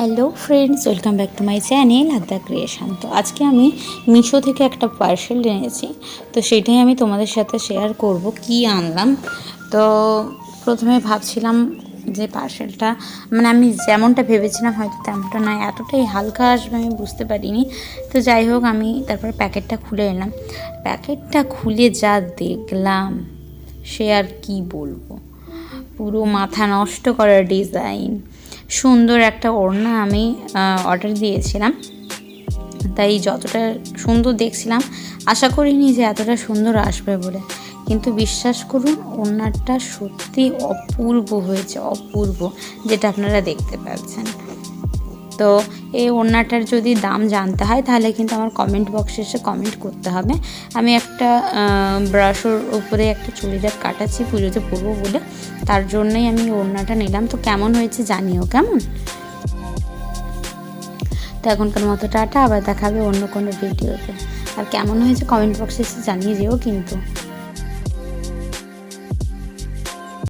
Hello friends, welcome back to my channel Hadda creation. তো আজকে আমি মিশো থেকে একটা পার্সেল এনেছি। তো সেটাই আমি তোমাদের সাথে শেয়ার করব, কি আনলাম। তো প্রথমে ভাবছিলাম যে পার্সেলটা মানে আমি যেমনটা ভেবেছিলাম হয়তো তেমনটা নয় এতটাই হালকা আসবে আমি বুঝতে পারিনি। তো যাই হোক, আমি তারপর প্যাকেটটা খুলে এলাম প্যাকেটটা খুলে যা দেখলাম, সে আর কি বলব? পুরো মাথা নষ্ট করার ডিজাইন সুন্দর একটা ওড়না আমি অর্ডার দিয়েছিলাম। তাই যতটা সুন্দর দেখছিলাম, আশা করিনি যে এতটা সুন্দর আসবে বলে। কিন্তু বিশ্বাস করুন, ওড়নাটা সত্যি অপূর্ব হয়েছে, অপূর্ব, যেটা আপনারা দেখতে পাচ্ছেন। তো এই ওড়নাটার যদি দাম জানতে হয়, তাহলে কিন্তু আমার কমেন্ট বক্সে এসে কমেন্ট করতে হবে। আমি একটা ব্রাশোর উপরে একটা চুড়িদার কাটাচ্ছি, পুজোতে পরবো বলে। তার জন্যই আমি ওড়নাটা নিলাম। তো কেমন হয়েছে জানিও, কেমন? তো এখনকার মতো টাটা, আবার দেখাবে অন্য কোনো ভিডিওতে আর কেমন হয়েছে কমেন্ট বক্সে এসে জানিয়ে যেও কিন্তু।